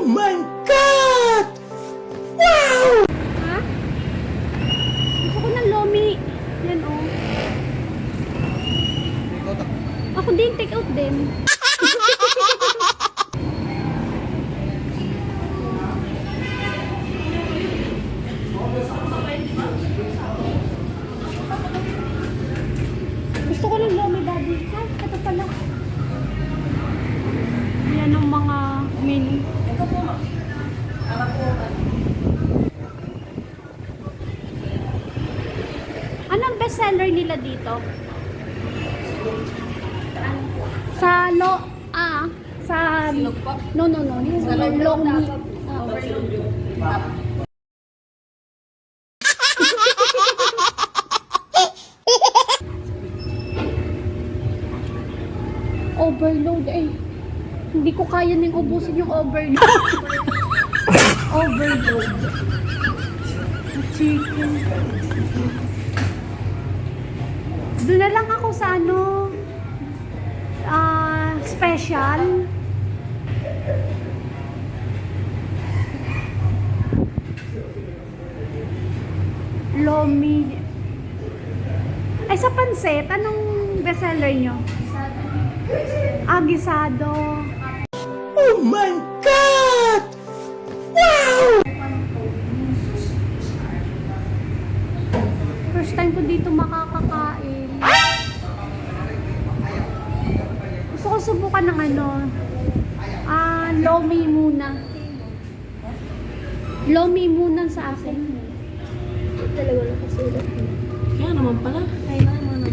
Oh my God! Wow! Ha? Gusto ko ng lomi. Yan, oh. Ako din, take out din. Bestseller nila dito? Sa lo ah sa no no no Sa long long meat. Ah, Overload eh. Hindi ko kaya ning ubusin yung overload. overload. Chicken. Doon na lang ako sa ano ah special. Lomi. Ay, sa pansit, anong bestseller nyo? Ah, gisado. Oh my God! Wow! First time ko dito makakakain. Gusto ko subukan ng ano, ah, lomi muna. Lomi muna sa akin. Talaga lang kasi Kaya naman pala. Kailangan na.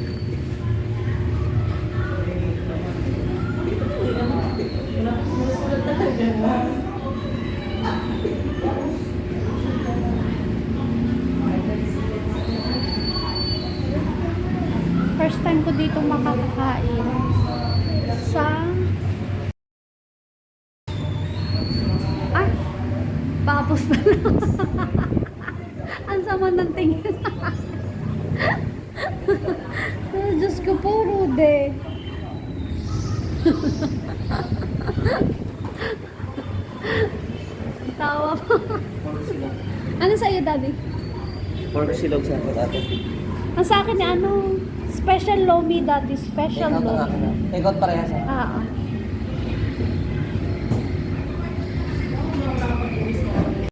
First time ko dito makakakain. Sa... Ay! Papos na lang. Ang sama ng tingin. Ay, Diyos ko po, Rude. Tawa pa. ano sa'yo, Daddy? Pork silog sa potato. Ang sa akin, ano, special lomi, Daddy. Special Take out lomi. Take out parehas ha. Ah, ah.